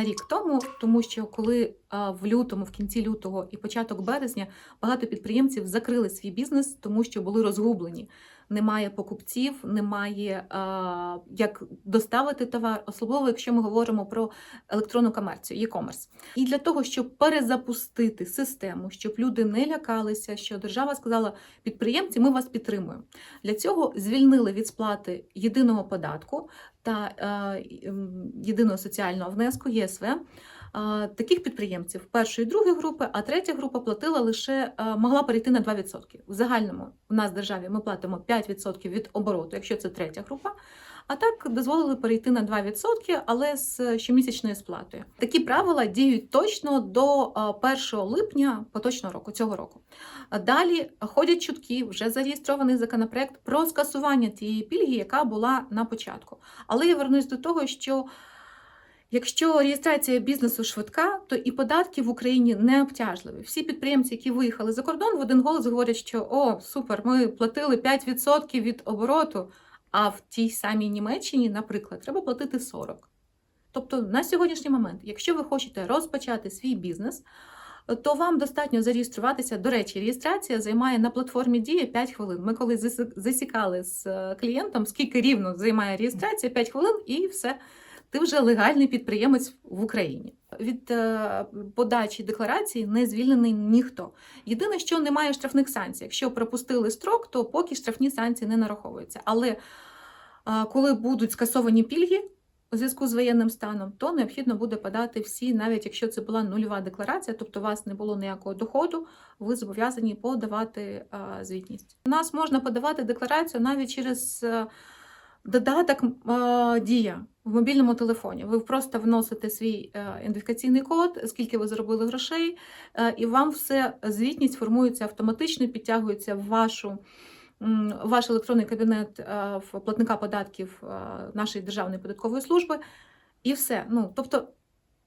рік тому, тому що коли в лютому, в кінці лютого і початок березня багато підприємців закрили свій бізнес, тому що були розгублені. Немає покупців, немає а, як доставити товар, особливо якщо ми говоримо про електронну комерцію, e-commerce. І для того, щоб перезапустити систему, щоб люди не лякалися, що держава сказала підприємці, ми вас підтримуємо. Для цього звільнили від сплати єдиного податку та е, єдиного соціального внеску ЄСВ. Е, Таких підприємців першої і другої групи, а третя група платила лише е, могла перейти на 2%. В загальному у нас в державі ми платимо 5% від обороту, якщо це третя група. А так дозволили перейти на 2%, але з щомісячною сплатою. Такі правила діють точно до е, 1 липня поточного року цього року. Далі ходять чутки, вже зареєстрований законопроект про скасування тієї пільги, яка була на початку. Але я вернусь до того, що якщо реєстрація бізнесу швидка, то і податки в Україні не обтяжливі. Всі підприємці, які виїхали за кордон, в один голос говорять, що о, супер, ми платили 5% від обороту, а в тій самій Німеччині, наприклад, треба платити 40%. Тобто на сьогоднішній момент, якщо ви хочете розпочати свій бізнес, то вам достатньо зареєструватися. До речі, реєстрація займає на платформі Дія 5 хвилин. Ми коли засікали з е, клієнтом, скільки рівно займає реєстрація, 5 хвилин, і все. Ти вже легальний підприємець в Україні. Від е, подачі декларації не звільнений ніхто. Єдине, що немає штрафних санкцій. Якщо пропустили строк, то поки штрафні санкції не нараховуються. Але е, коли будуть скасовані пільги, у зв'язку з воєнним станом, то необхідно буде подати всі, навіть якщо це була нульова декларація, тобто у вас не було ніякого доходу, ви зобов'язані подавати а, звітність. У нас можна подавати декларацію навіть через е, додаток Дія в мобільному телефоні. Ви просто вносите свій е, ідентифікаційний код, скільки ви заробили грошей, е, і вам все звітність формується автоматично, підтягується в вашу ваш електронний кабінет е, в платника податків е, нашої державної податкової служби, і все. Ну, тобто,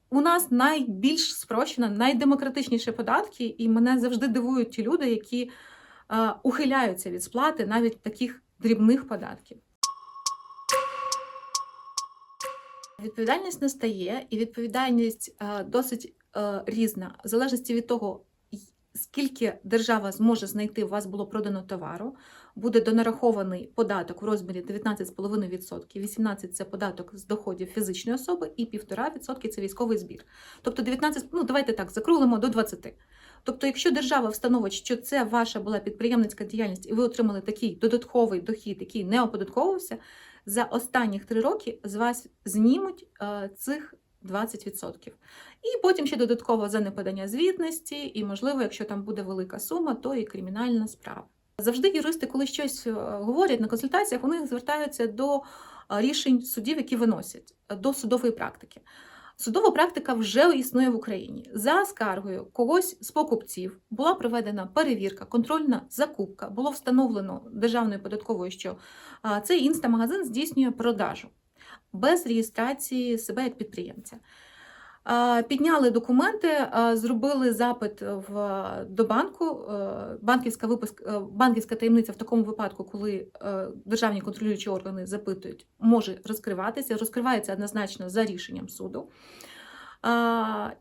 у нас найбільш спрощено, найдемократичніші податки, і мене завжди дивують ті люди, які е, ухиляються від сплати навіть таких дрібних податків. Відповідальність настає, і відповідальність е, досить е, різна, в залежності від того, скільки держава зможе знайти, у вас було продано товару, буде донарахований податок у розмірі 19,5%, 18% це податок з доходів фізичної особи, і 1,5% це військовий збір. Тобто 19, ну давайте так, закруглимо до 20. Тобто, якщо держава встановить, що це ваша була підприємницька діяльність, і ви отримали такий додатковий дохід, який не оподатковувався, за останніх три роки з вас знімуть е, цих 20%. І потім ще додатково за неподання звітності, і, можливо, якщо там буде велика сума, то і кримінальна справа. Завжди юристи, коли щось е, говорять на консультаціях, вони звертаються до е, рішень судів, які виносять, до судової практики. Судова практика вже існує в Україні. За скаргою когось з покупців була проведена перевірка, контрольна закупка. Було встановлено державною податковою, що цей інстамагазин здійснює продажу без реєстрації себе як підприємця. Підняли документи, зробили запит в, до банку. Е, Банківська, випуск, е, банківська таємниця в такому випадку, коли е, державні контролюючі органи запитують, може розкриватися. Розкривається однозначно за рішенням суду.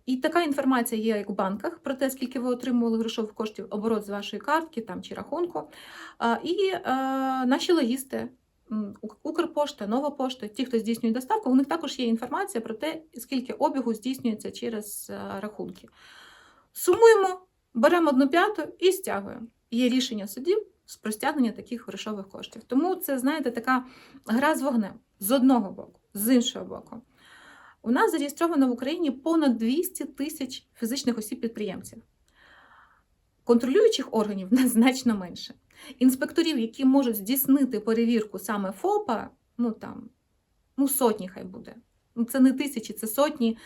І така інформація є як в банках про те, скільки ви отримували грошових коштів, оборот з вашої картки там, чи рахунку. І наші логісти, Укрпошта, Нова пошта, ті, хто здійснює доставку, у них також є інформація про те, скільки обігу здійснюється через рахунки. Сумуємо, беремо одну п'яту і стягуємо. Є рішення судів з простягнення таких грошових коштів. Тому це, знаєте, така гра з вогнем з одного боку, з іншого боку. У нас зареєстровано в Україні понад 200 тисяч фізичних осіб-підприємців. Контролюючих органів значно менше. Інспекторів, які можуть здійснити перевірку саме ФОПа, ну там ну, сотні хай буде. Ну, Це не тисячі, це сотні.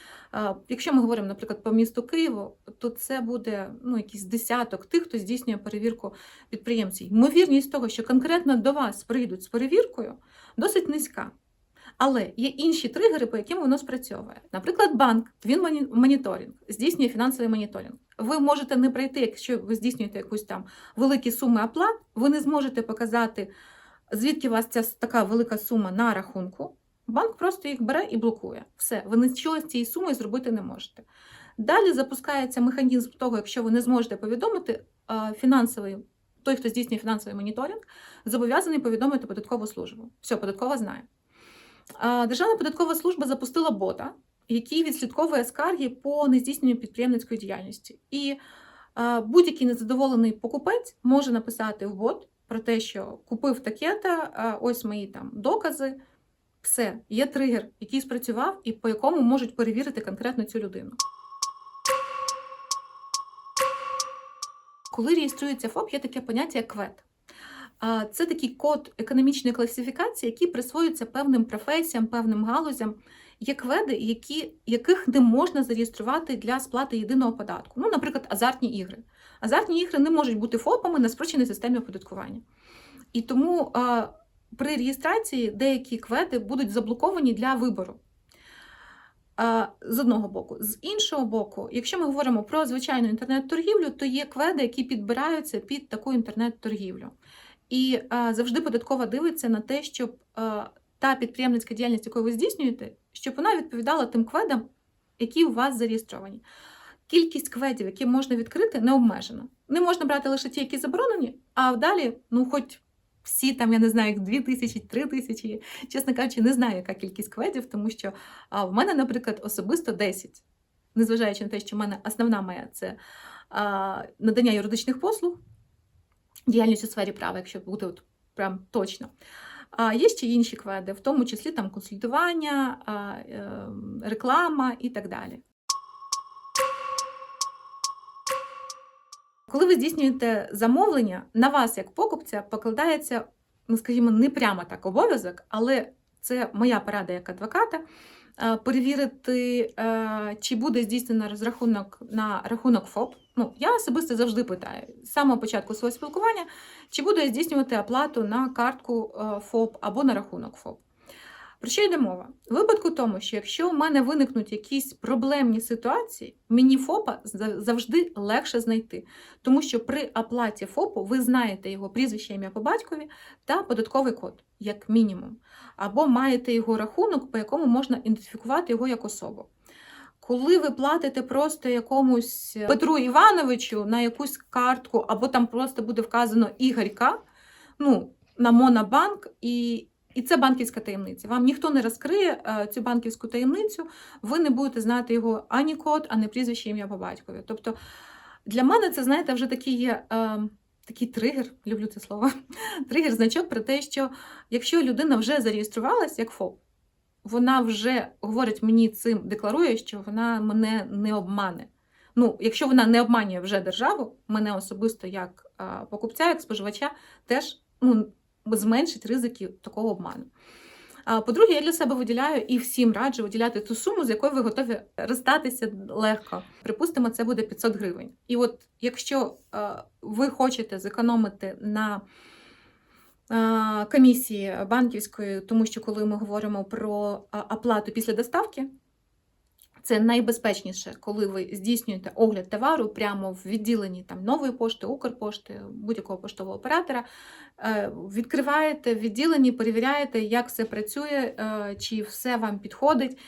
Якщо ми говоримо, наприклад, по місту Києву, то це буде ну, якийсь десяток тих, хто здійснює перевірку підприємців. Ймовірність того, що конкретно до вас прийдуть з перевіркою, досить низька. Але є інші тригери, по яким воно спрацьовує. Наприклад, банк, він моніторинг, здійснює фінансовий моніторинг. Ви можете не прийти, якщо ви здійснюєте якусь там великі суми оплат, ви не зможете показати, звідки у вас ця така велика сума на рахунку. Банк просто їх бере і блокує. Все, ви нічого з цією сумою зробити не можете. Далі запускається механізм того, якщо ви не зможете повідомити, фінансовий, той, хто здійснює фінансовий моніторинг, зобов'язаний повідомити податкову службу. Все, податкова знає. Державна податкова служба запустила бота, який відслідковує скарги по нездійсненню підприємницької діяльності. І будь-який незадоволений покупець може написати в бот про те, що купив таке-то, ось мої там докази. Все, є тригер, який спрацював, і по якому можуть перевірити конкретно цю людину. Коли реєструється ФОП, є таке поняття як КВЕД. Це такий код економічної класифікації, який присвоюється певним професіям, певним галузям. Є кведи, які, яких не можна зареєструвати для сплати єдиного податку. Ну, наприклад, азартні ігри. Азартні ігри не можуть бути ФОПами на спрощеній системі оподаткування. І тому а, при реєстрації деякі кведи будуть заблоковані для вибору. А, З одного боку. З іншого боку, якщо ми говоримо про звичайну інтернет-торгівлю, то є кведи, які підбираються під таку інтернет-торгівлю. І а, завжди податкова дивиться на те, щоб а, та підприємницька діяльність, яку ви здійснюєте, щоб вона відповідала тим кведам, які у вас зареєстровані. Кількість кведів, які можна відкрити, не обмежена. Не можна брати лише ті, які заборонені, а далі, ну, хоч всі там, я не знаю, як 2 тисячі, 3 тисячі. Чесно кажучи, не знаю, яка кількість кведів, тому що в мене, наприклад, особисто 10. Незважаючи на те, що в мене основна моя це надання юридичних послуг, діяльність у сфері права, якщо бути от прям точно. А є ще інші кведи, в тому числі там консультування, е, реклама і так далі. Коли ви здійснюєте замовлення, на вас, як покупця, покладається, ну скажімо, не прямо так обов'язок, але це моя порада як адвоката. е, Перевірити, е, чи буде здійснено розрахунок на рахунок ФОП. Ну, я особисто завжди питаю з самого початку свого спілкування, чи буду я здійснювати оплату на картку е, ФОП або на рахунок ФОП. Про що йде мова? В випадку тому, що якщо в мене виникнуть якісь проблемні ситуації, мені ФОПа завжди легше знайти. Тому що при оплаті ФОПу ви знаєте його прізвище, ім'я по батькові та податковий код, як мінімум. Або маєте його рахунок, по якому можна ідентифікувати його як особу. Коли ви платите просто якомусь Петру Івановичу на якусь картку, або там просто буде вказано Ігорька, ну, на Монобанк, і, і це банківська таємниця. Вам ніхто не розкриє е, цю банківську таємницю, ви не будете знати його ані код, ані прізвище ім'я по батькові. Тобто для мене це, знаєте, вже такий є. Е, Такий тригер, люблю це слово, тригер значок про те, що якщо людина вже зареєструвалась як ФОП, вона вже говорить мені цим, декларує, що вона мене не обмане. Ну, якщо вона не обманює вже державу, мене особисто як покупця, як споживача, теж ну, зменшить ризики такого обману. По-друге, я для себе виділяю і всім раджу виділяти ту суму, з якою ви готові розстатися легко. Припустимо, це буде 500 гривень. І от якщо ви хочете зекономити на комісії банківської, тому що коли ми говоримо про оплату після доставки, це найбезпечніше, коли ви здійснюєте огляд товару прямо в відділенні там нової пошти, Укрпошти, будь-якого поштового оператора. Е, Відкриваєте в відділенні, перевіряєте, як все працює, е, чи все вам підходить.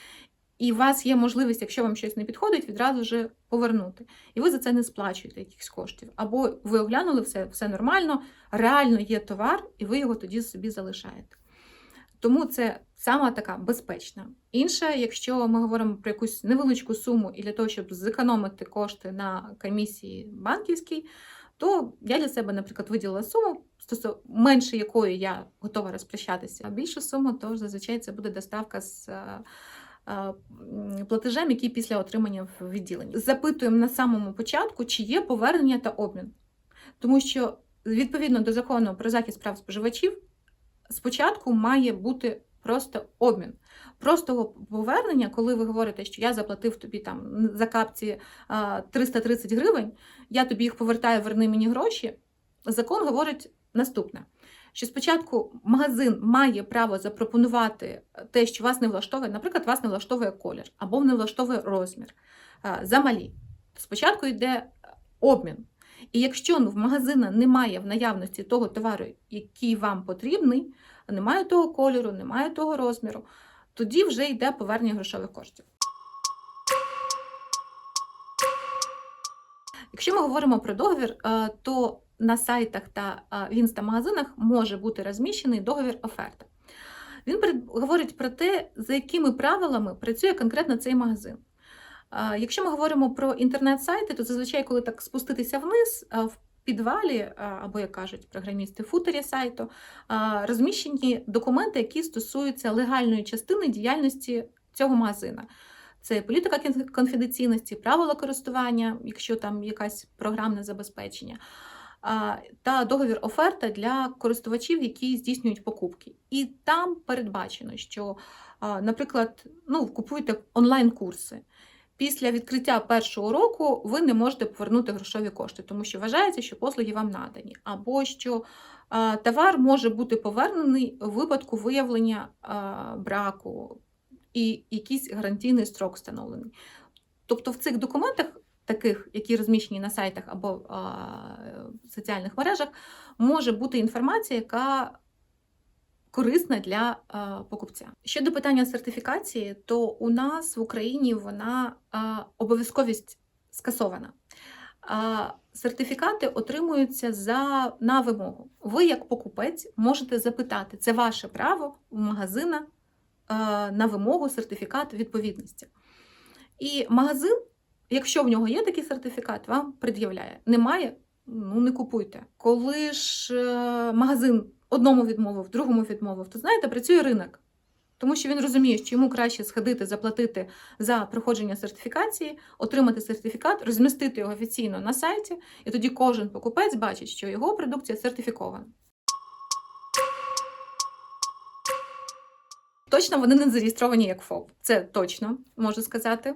І у вас є можливість, якщо вам щось не підходить, відразу ж повернути. І ви за це не сплачуєте якихось коштів. Або ви оглянули все, все нормально, реально є товар, і ви його тоді собі залишаєте. Тому це сама така безпечна. Інше, якщо ми говоримо про якусь невеличку суму і для того, щоб зекономити кошти на комісії банківській, то я для себе, наприклад, виділила суму, стосовно менше якої я готова розпрощатися. А більшу суму, то зазвичай це буде доставка з. Платежем, який після отримання в відділенні. Запитуємо на самому початку, чи є повернення та обмін. Тому що відповідно до закону про захист прав споживачів, спочатку має бути просто обмін. Просто повернення, коли ви говорите, що я заплатив тобі там за капці а, 330 гривень, я тобі їх повертаю, верни мені гроші. Закон говорить наступне: що спочатку магазин має право запропонувати те, що вас не влаштовує, наприклад, вас не влаштовує колір або не влаштовує розмір замалі. Спочатку йде обмін. І якщо ну, в магазина немає в наявності того товару, який вам потрібний, немає того кольору, немає того розміру, тоді вже йде повернення грошових коштів. Якщо ми говоримо про договір, е, то на сайтах та в інстамагазинах може бути розміщений договір оферта. Він говорить про те, за якими правилами працює конкретно цей магазин. Якщо ми говоримо про інтернет-сайти, то зазвичай, коли так спуститися вниз, в підвалі, або, як кажуть програмісти, футері сайту, розміщені документи, які стосуються легальної частини діяльності цього магазина. Це політика конфіденційності, правила користування, якщо там якась програмне забезпечення, та договір оферта для користувачів, які здійснюють покупки. І там передбачено, що, наприклад, ну, купуєте онлайн-курси. Після відкриття першого року ви не можете повернути грошові кошти, тому що вважається, що послуги вам надані, або що товар може бути повернений у випадку виявлення браку і якийсь гарантійний строк встановлений. Тобто в цих документах, таких, які розміщені на сайтах або а, соціальних мережах, може бути інформація, яка корисна для покупця. Щодо питання сертифікації, то у нас в Україні вона обов'язковість скасована. Сертифікати отримуються за на вимогу. Ви, як покупець, можете запитати, це ваше право у магазина на вимогу сертифікат відповідності. І магазин, якщо в нього є такий сертифікат, вам пред'являє. Немає, ну не купуйте. Коли ж е, магазин одному відмовив, другому відмовив, то знаєте, працює ринок. Тому що він розуміє, що йому краще сходити, заплатити за проходження сертифікації, отримати сертифікат, розмістити його офіційно на сайті, і тоді кожен покупець бачить, що його продукція сертифікована. Точно вони не зареєстровані як ФОП. Це точно можу сказати.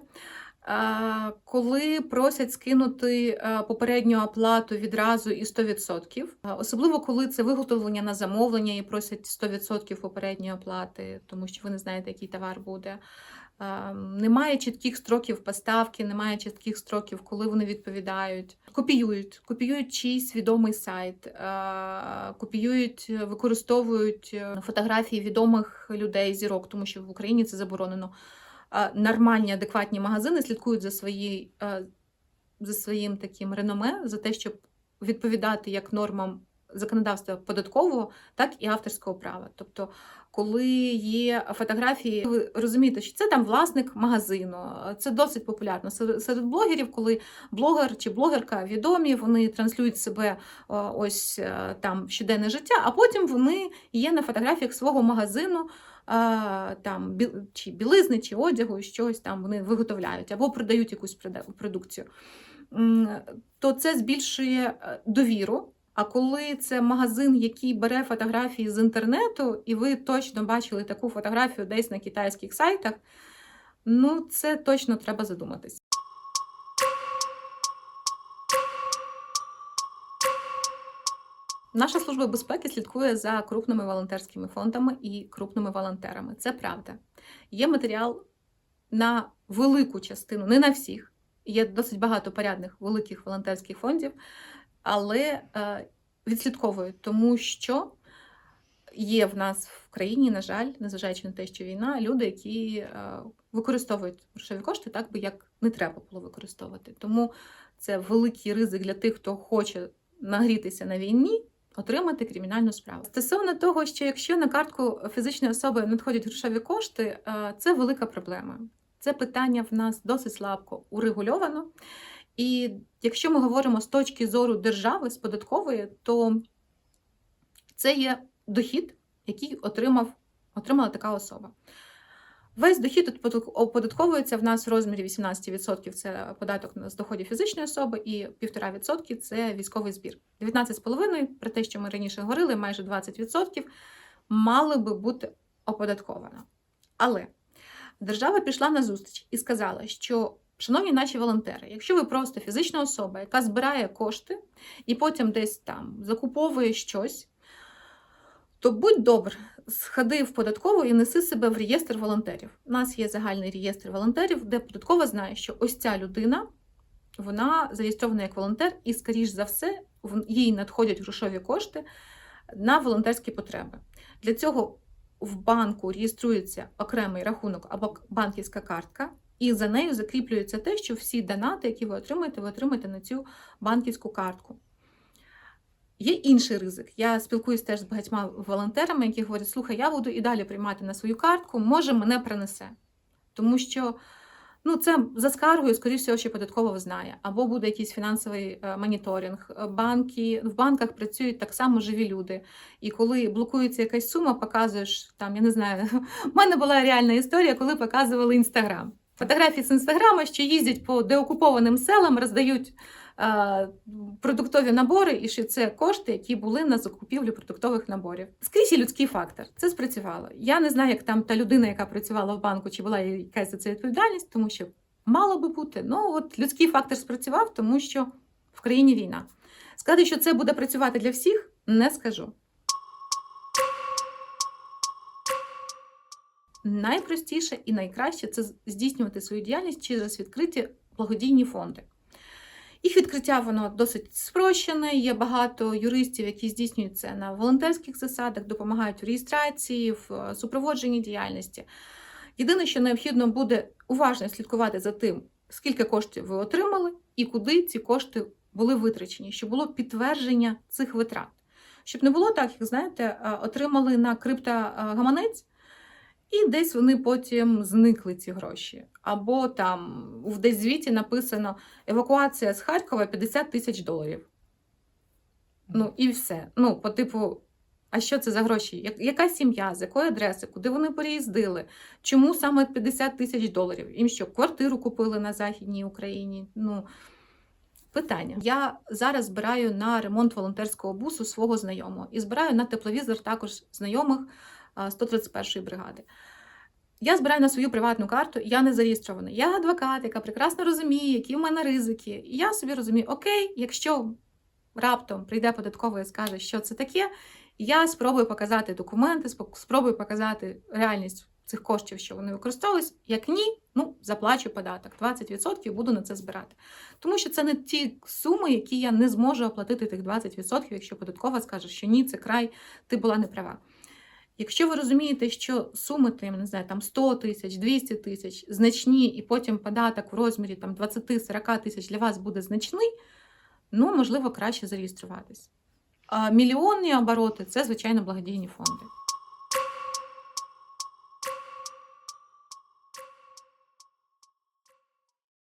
Коли просять скинути попередню оплату відразу і 100%, особливо коли це виготовлення на замовлення і просять 100% попередньої оплати, тому що ви не знаєте, який товар буде. Немає чітких строків поставки, немає чітких строків, коли вони відповідають. Копіюють, копіюють чийсь відомий сайт, копіюють, використовують е, фотографії відомих людей, зірок, тому що в Україні це заборонено. Нормальні, адекватні магазини слідкують за, свої, за своїм таким реноме, за те, щоб відповідати як нормам законодавства податкового, так і авторського права. Тобто, коли є фотографії, ви розумієте, що це там власник магазину. Це досить популярно серед блогерів, коли блогер чи блогерка відомі, вони транслюють себе ось е, там щоденне життя, а потім вони є на фотографіях свого магазину. Там чи білизни, чи одягу, щось там вони виготовляють або продають якусь продукцію, то це збільшує е, довіру. А коли це магазин, який бере фотографії з інтернету, і ви точно бачили таку фотографію десь на китайських сайтах, ну це точно треба задуматись. Наша служба безпеки слідкує за крупними волонтерськими фондами і крупними волонтерами. Це правда. Є матеріал на велику частину, не на всіх. Є досить багато порядних великих волонтерських фондів, але е, відслідковують, тому що є в нас в країні, на жаль, незважаючи на те, що війна, люди, які е, використовують грошові кошти так би як не треба було використовувати. Тому це великий ризик для тих, хто хоче нагрітися на війні. Отримати кримінальну справу стосовно того, що якщо на картку фізичної особи надходять грошові кошти, е, це велика проблема. Це питання в нас досить слабко урегульовано. І якщо ми говоримо з точки зору держави, з податкової, то це є дохід, який отримав, отримала така особа. Весь дохід оподатк- оподатковується в нас в розмірі 18% це податок з доходів фізичної особи, і 1,5% це військовий збір. 19,5% при те, що ми раніше говорили, майже 20% мали би бути оподатковано. Але держава пішла на зустріч і сказала, що, шановні наші волонтери, якщо ви просто фізична особа, яка збирає кошти і потім десь там закуповує щось, то будь добр, сходи в податкову і неси себе в реєстр волонтерів. У нас є загальний реєстр волонтерів, де податкова знає, що ось ця людина вона зареєстрована як волонтер, і, скоріш за все, їй надходять грошові кошти на волонтерські потреби. Для цього в банку реєструється окремий рахунок або банківська картка, і за нею закріплюється те, що всі донати, які ви отримаєте, ви отримаєте на цю банківську картку. Є інший ризик. Я спілкуюся теж з багатьма волонтерами, які говорять, слухай, я буду і далі приймати на свою картку, може, мене принесе. Тому що ну, це за скаргою, скоріш всього, що податково знає, або буде якийсь фінансовий е, моніторинг. Банки, в банках працюють так само живі люди. І коли блокується якась сума, показуєш там, я не знаю, в мене була реальна історія, коли показували інстаграм. Фотографії з інстаграма, що їздять по деокупованим селам, роздають продуктові набори, і що це кошти, які були на закупівлю продуктових наборів. Скрізь людський фактор. Це спрацювало. Я не знаю, як там та людина, яка працювала в банку, чи була якась за це відповідальність, тому що мало би бути. Ну от людський фактор спрацював, тому що в країні війна. Сказати, що це буде працювати для всіх, не скажу. Найпростіше і найкраще це здійснювати свою діяльність через відкриті благодійні фонди. Їх відкриття воно досить спрощене. Є багато юристів, які здійснюють це на волонтерських засадах, допомагають в реєстрації, в е, супроводженні діяльності. Єдине, що необхідно буде уважно слідкувати за тим, скільки коштів ви отримали і куди ці кошти були витрачені, щоб було підтвердження цих витрат. Щоб не було так, як знаєте, е, отримали на криптогаманець, і десь вони потім зникли ці гроші. Або там в десь звіті написано евакуація з Харкова 50 тисяч доларів. Ну і все. Ну, по типу, а що це за гроші? Яка сім'я, з якої адреси, куди вони переїздили? Чому саме 50 тисяч доларів? Їм що, квартиру купили на Західній Україні? Ну, питання. Я зараз збираю на ремонт волонтерського бусу свого знайомого і збираю на тепловізор також знайомих 131-ї бригади. Я збираю на свою приватну карту, я не зареєстрована. Я адвокат, яка прекрасно розуміє, які в мене ризики. І я собі розумію, окей, якщо раптом прийде податковий і скаже, що це таке, я спробую показати документи, спробую показати реальність цих коштів, що вони використовують. Як ні, ну заплачу податок. 20% буду на це збирати. Тому що це не ті суми, які я не зможу оплатити тих 20%, якщо податкова скаже, що ні, це край, ти була неправа. Якщо ви розумієте, що суми там, не знаю, там 100 тисяч, 200 тисяч значні, і потім податок в розмірі там 20-40 тисяч для вас буде значний, ну, можливо, краще зареєструватись. А мільйонні обороти це, звичайно, благодійні фонди.